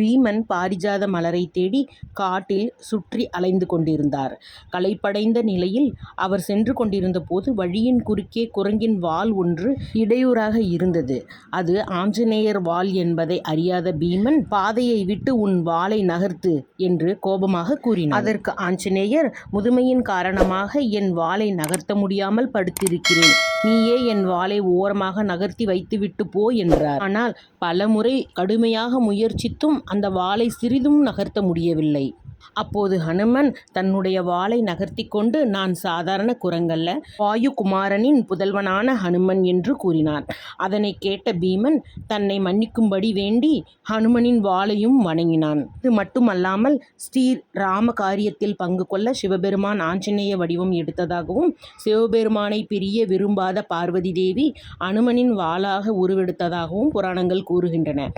பீமன் பாரிஜாத மலரைத் தேடி காட்டில் சுற்றி அலைந்து கொண்டிருந்தார். களைப்படைந்த நிலையில் அவர் சென்று கொண்டிருந்தபோது வழியின் குறுக்கே குரங்கின் வால் ஒன்று இடையூறாக இருந்தது. அது ஆஞ்சநேயர் வால் என்பதை அறியாத பீமன் பாதையை விட்டு உன் வாளை நகர்த்து என்று கோபமாக கூறினார் அதற்கு ஆஞ்சநேயர் முதுமையின் காரணமாக என் வாளை நகர்த்த முடியாமல் படுத்திருக்கிறேன். நீயே என் வாளை ஓரமாக நகர்த்தி வைத்துவிட்டு போ என்றார். ஆனால் பலமுறை கடுமையாக முயற்சித்தும் அந்த வாளை சிறிதும் நகர்த்த முடியவில்லை. அப்போது ஹனுமன் தன்னுடைய வாளை நகர்த்திக் கொண்டு நான் சாதாரண குரங்கல்ல. வாயுகுமாரனின் புதல்வனான ஹனுமன் என்று கூறினார் அதனைக் கேட்ட பீமன் தன்னை மன்னிக்கும்படி வேண்டி ஹனுமனின் வாளையும் வணங்கினான். இது மட்டுமல்லாமல் ஸ்ரீ ராம காரியத்தில் பங்கு கொள்ள சிவபெருமான் ஆஞ்சநேய வடிவம் எடுத்ததாகவும் சிவபெருமானைப் பிரிய விரும்பாத பார்வதி தேவி ஹனுமனின் வாலாக உருவெடுத்ததாகவும் புராணங்கள் கூறுகின்றன.